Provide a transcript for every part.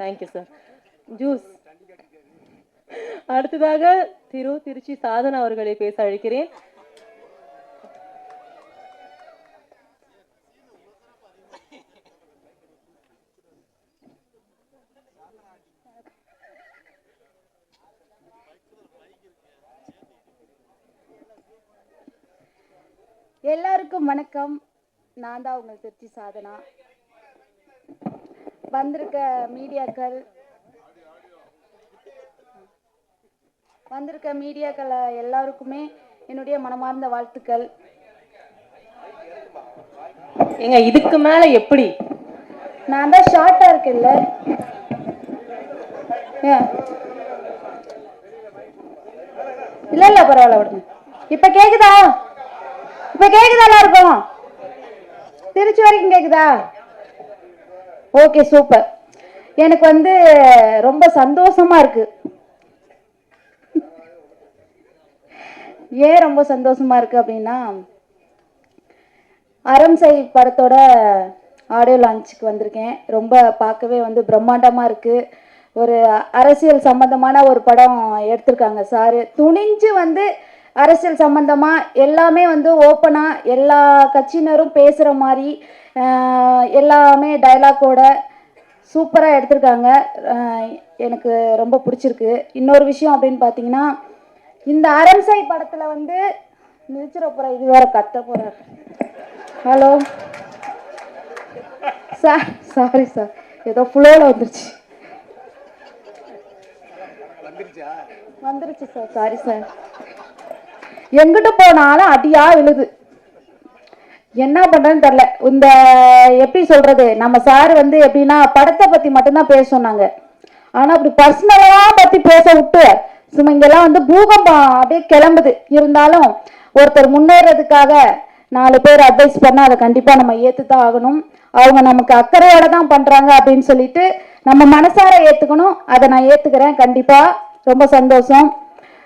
Thank you sir juice அடுத்ததாக திரு திருச்சி சாதனா அவர்களை பேச அழைக்கிறேன். எல்லாருக்கும் வணக்கம். நான் தான் உங்கள் திருச்சி சாதனா. வந்திருக்க மீடியாக்கள். வந்திருக்க மீடியாக்கள் எல்லாருக்குமே என்னுடைய மனமார்ந்த வாழ்த்துக்கள். ஏங்க இதுக்கு மேல எப்படி? நான் தான் ஷார்ட்டாக இருக்கேன்ல. இல்ல இல்ல பரவாயில்ல விடுங்க. இப்ப கேக்குதா? இப்ப கேக்குதா எல்லாருக்கும்? திருச்சி வரைக்கும் கேக்குதா? ஓகே சூப்பர் எனக்கு வந்து ரொம்ப சந்தோஷமா இருக்கு. ஏன் ரொம்ப சந்தோஷமா இருக்கு அப்படின்னா அரம்சை படத்தோட ஆடியோ லான்ச்சுக்கு வந்திருக்கேன். ரொம்ப பார்க்கவே வந்து பிரம்மாண்டமாக இருக்குது ஒரு அரசியல் சம்மந்தமான ஒரு படம் எடுத்திருக்காங்க சாரு. துணிஞ்சு வந்து அரசியல் சம்பந்தமாக எல்லாமே வந்து ஓப்பனாக எல்லா கட்சியினரும் பேசுகிற மாதிரி எல்லாமே டைலாக்கோட சூப்பராக எடுத்திருக்காங்க. எனக்கு ரொம்ப பிடிச்சிருக்கு. இன்னொரு விஷயம் அப்படின்னு பார்த்தீங்கன்னா இந்த அரண்சை படத்தில் வந்து போகிற இது வேற கத்த போகிறார் ஹலோ சார் சாரி சார் ஏதோ ஃப்ளோவில் வந்துருச்சு. வந்துருச்சு? சார் சாரி சார் எங்கிட்ட போனாலும் அடியா விழுது. என்ன பண்றேன்னு தெரில இந்த எப்படி சொல்றது? நம்ம சார் வந்து எப்படின்னா படத்தை பத்தி மட்டும்தான் பேச சொன்னாங்க. ஆனா அப்படி பர்சனலா பத்தி பேச விட்டு சும்மா இங்கெல்லாம் வந்து பூகம்பம் அப்படியே கிளம்புது. இருந்தாலும் ஒருத்தர் முன்னேறதுக்காக நாலு பேர் அட்வைஸ் பண்ணால் அதை கண்டிப்பாக நம்ம ஏற்றுத்தான் ஆகணும். அவங்க நமக்கு அக்கறையோட தான் பண்ணுறாங்க அப்படின்னு சொல்லிட்டு நம்ம மனசார ஏற்றுக்கணும் அதை நான் ஏற்றுக்கிறேன் கண்டிப்பாக ரொம்ப சந்தோஷம்.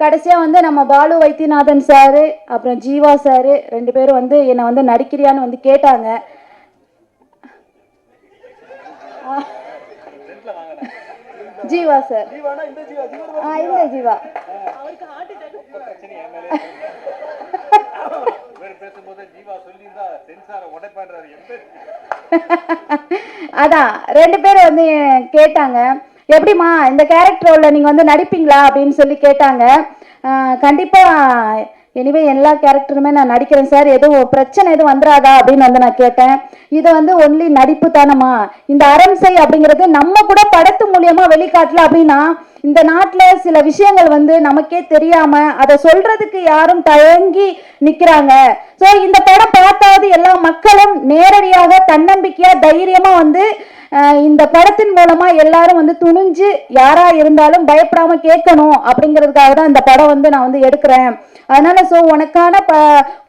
கடைசியாக வந்து நம்ம பாலு வைத்தியநாதன் சாரு அப்புறம் ஜீவா சாரு ரெண்டு பேரும் வந்து என்னை வந்து நடிக்கிறியான்னு வந்து கேட்டாங்க. ஜீவா சார். ஆ இல்லை ஜீவா. அதான் ரெண்டு பேரும் வந்து கேட்டாங்க. எப்படிம்மா இந்த கேரக்டர் உள்ள நீங்கள் வந்து நடிப்பீங்களா அப்படின்னு சொல்லி கேட்டாங்க. கண்டிப்பாக எனிவே எல்லா கேரக்டருமே நான் நடிக்கிறேன் சார். எதுவும் பிரச்சனை எதுவும் வந்துடாதா அப்படின்னு வந்து நான் கேட்டேன். இது வந்து ஒன்லி நடிப்பு தானம்மா. இந்த அரம்சை அப்படிங்கிறது நம்ம கூட படத்து மூலியமா வெளிக்காட்டல அப்படின்னா இந்த நாட்டில் சில விஷயங்கள் வந்து நமக்கே தெரியாம அதை சொல்றதுக்கு யாரும் தயங்கி நிற்கிறாங்க ஸோ இந்த படம் பார்த்தாவது எல்லா மக்களும் நேரடியாக தன்னம்பிக்கையா தைரியமா வந்து இந்த படத்தின் மூலமா எல்லாரும் வந்து துணிஞ்சு யாரா இருந்தாலும் பயப்படாம கேட்கணும் அப்படிங்கிறதுக்காக தான் இந்த படம் வந்து நான் வந்து எடுக்கிறேன். அதனால ஸோ உனக்கான ப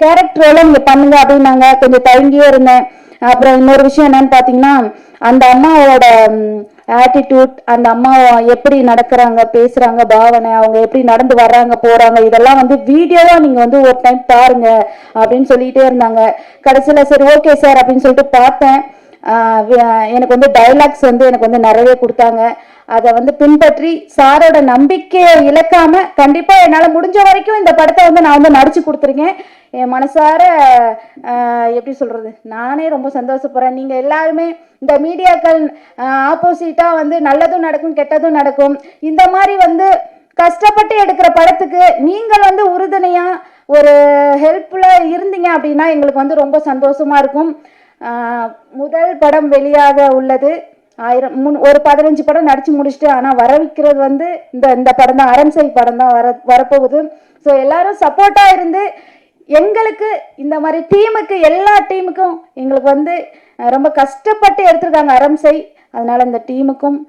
கேரக்டரோட நீங்க பண்ணுங்க அப்படின்னாங்க. கொஞ்சம் தயங்கியே இருந்தேன். அப்புறம் இன்னொரு விஷயம் என்னன்னு பார்த்தீங்கன்னா அந்த அம்மாவோட ஆட்டிடியூட் அந்த அம்மா எப்படி நடக்கிறாங்க பேசுறாங்க பாவனை அவங்க எப்படி நடந்து வர்றாங்க போறாங்க இதெல்லாம் வந்து வீடியோவா நீங்க வந்து ஒரு டைம் பாருங்க அப்படின்னு சொல்லிட்டே இருந்தாங்க. கடைசியில சரி ஓகே சார் அப்படின்னு சொல்லிட்டு பார்த்தேன். எனக்கு வந்து டைலாக்ஸ் வந்து எனக்கு வந்து நிறைய கொடுத்தாங்க. அதை வந்து பின்பற்றி சாரோட நம்பிக்கையை இழக்காம கண்டிப்பாக என்னால் முடிஞ்ச வரைக்கும் இந்த படத்தை வந்து நான் வந்து நடிச்சு கொடுத்துருக்கேன். என் மனசார எப்படி சொல்கிறது நானே ரொம்ப சந்தோஷப்படுறேன். நீங்கள் எல்லாருமே இந்த மீடியாக்கள் ஆப்போசிட்டாக வந்து நல்லதும் நடக்கும் கெட்டதும் நடக்கும். இந்த மாதிரி வந்து கஷ்டப்பட்டு எடுக்கிற படத்துக்கு நீங்கள் வந்து உறுதுணையாக ஒரு ஹெல்ப்ஃபுல்லாக இருந்தீங்க அப்படின்னா எங்களுக்கு வந்து ரொம்ப சந்தோஷமாக இருக்கும். முதல் படம் வெளியாக உள்ளது. ஆயிரம் முன் ஒரு பதினஞ்சு படம் நடித்து முடிச்சுட்டு ஆனால் வர வைக்கிறது வந்து இந்த இந்த படம் தான் அரண்சை படம் தான் வர வரப்போகுது. ஸோ எல்லாரும் சப்போர்ட்டாக இருந்து எங்களுக்கு இந்த மாதிரி டீமுக்கு எல்லா டீமுக்கும் எங்களுக்கு வந்து ரொம்ப கஷ்டப்பட்டு எடுத்திருக்காங்க அரம்சை அதனால் இந்த டீமுக்கும்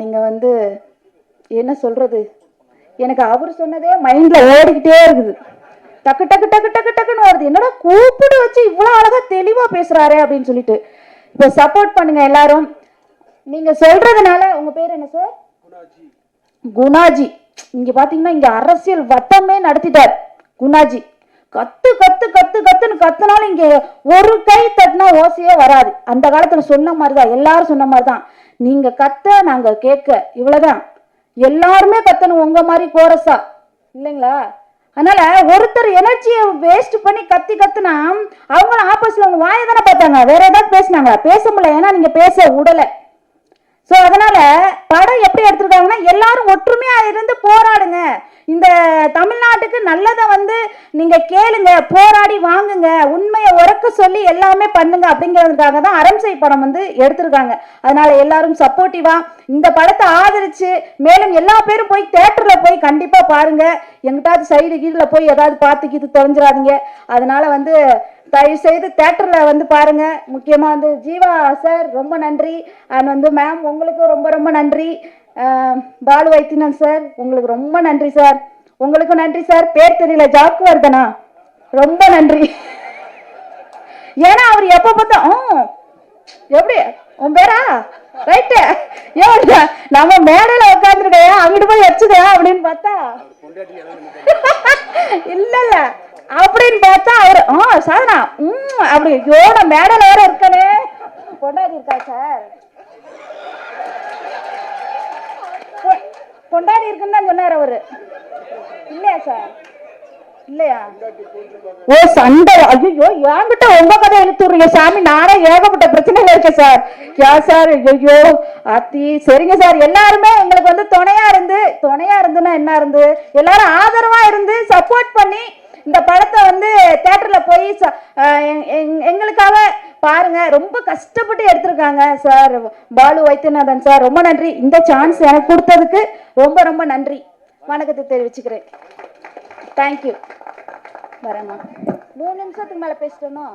நீங்கள் வந்து என்ன சொல்கிறது எனக்கு அவர் சொன்னதே மைண்டில் ஓடிக்கிட்டே இருக்குது. டக்கு டக்கு டக்கு டக்கு டக்குன்னு வருது. என்னடா கூப்பிட்டு வச்சு இவ்வளோ அழகாக தெளிவாக பேசுகிறாரே அப்படின்னு சொல்லிட்டு. இப்போ சப்போர்ட் பண்ணுங்க எல்லாரும். நீங்கள் சொல்கிறதுனால உங்கள் பேர் என்ன சார் குணாஜி. இங்க பாத்தீங்கன்னா இங்க அரசியல் வட்டமே நடத்திட்டார் குணாஜி. கத்து கத்து கத்து கத்துன்னு கத்துனாலும் இங்க ஒரு கை தட்டினா ஓசையே வராது. அந்த காலத்துல சொன்ன மாதிரிதான் எல்லாரும் சொன்ன மாதிரிதான். நீங்க கத்த நாங்க கேட்க. இவ்வளவுதான். எல்லாருமே கத்தணும். உங்க மாதிரி கோரஸா. இல்லைங்களா? அதனால ஒருத்தர் எனர்ஜியை வேஸ்ட் பண்ணி கத்தி கத்துனா அவங்களும் ஆப்போசிட்ல அவங்க வாயை தானே பார்த்தாங்க. வேற ஏதாவது பேசுனாங்க பேச முடியல. ஏன்னா நீங்க பேச விடலை ஸோ அதனால படம் எப்படி எடுத்திருக்காங்கன்னா எல்லாரும் ஒற்றுமையா இருந்து போராடுங்க. இந்த தமிழ்நாட்டுக்கு நல்லதை வந்து நீங்க கேளுங்க போராடி வாங்குங்க உண்மையை உறக்க சொல்லி எல்லாமே பண்ணுங்க அப்படிங்கிறதுக்காக தான் அரம்சை படம் வந்து எடுத்திருக்காங்க. அதனால எல்லாரும் சப்போர்ட்டிவா இந்த படத்தை ஆதரிச்சு மேலும் எல்லா பேரும் போய் தேட்டர்ல போய் கண்டிப்பா பாருங்க. எங்கிட்டாவது சைடு கீழே போய் ஏதாவது பார்த்து கீது தொலைஞ்சிடாதீங்க அதனால வந்து தயவு செய்து தேட்டர்ல வந்து பாருங்க. முக்கியமா வந்து ஜீவா சார் ரொம்ப நன்றி. அண்ட் வந்து மேம் உங்களுக்கும் ரொம்ப ரொம்ப நன்றி. பாலு வைத்தியநாத் சார் உங்களுக்கு ரொம்ப நன்றி சார் உங்களுக்கும் நன்றி சார் பேர் தெரியல ஜாக்கு வருதனா ரொம்ப நன்றி. ஏன்னா அவர் எப்ப பார்த்தா "ம், எப்படி? உன் பேரா? ரைட்டு ஏன் நம்ம மேடையில உட்காந்துருக்கையா அங்கிட்டு போய் வச்சுதா அப்படின்னு பார்த்தா. இல்ல இல்ல. அப்படின்னு பார்த்தா அவர் ஆ சார் நான் ம் அப்படி ஐயோ நான் மேடையில வேற இருக்கனே. கொண்டாடி இருக்கா சார்? கொ- கொண்டாடி இருக்குன்னு தான் சொன்னார் அவரு. இல்லையா சார்? இல்லையா? ஓ சண்டை. ஐயோ என்கிட்ட உங்க கதை இழுத்துறீங்க சாமி. நானே ஏகப்பட்ட பிரச்சனைகள் இருக்கேன் சார். யா சார் ஐயோ அத்தி சரிங்க சார். எல்லாருமே எங்களுக்கு வந்து துணையா இருந்து துணையா இருந்துன்னா என்ன இருந்து? எல்லாரும் ஆதரவா இருந்து சப்போர்ட் பண்ணி இந்த படத்தை வந்து தேட்டரில் போய் ச- எங்- எங்களுக்காக பாருங்க. ரொம்ப கஷ்டப்பட்டு எடுத்திருக்காங்க சார் பாலு வைத்தியநாதன் சார். ரொம்ப நன்றி. இந்த சான்ஸ் எனக்கு கொடுத்ததுக்கு ரொம்ப ரொம்ப நன்றி. வணக்கத்தை தெரிவிச்சுக்கிறேன். தேங்க்யூ வரேம்மா. மூணு நிமிஷத்துக்கு மேலே பேசிட்டோனோ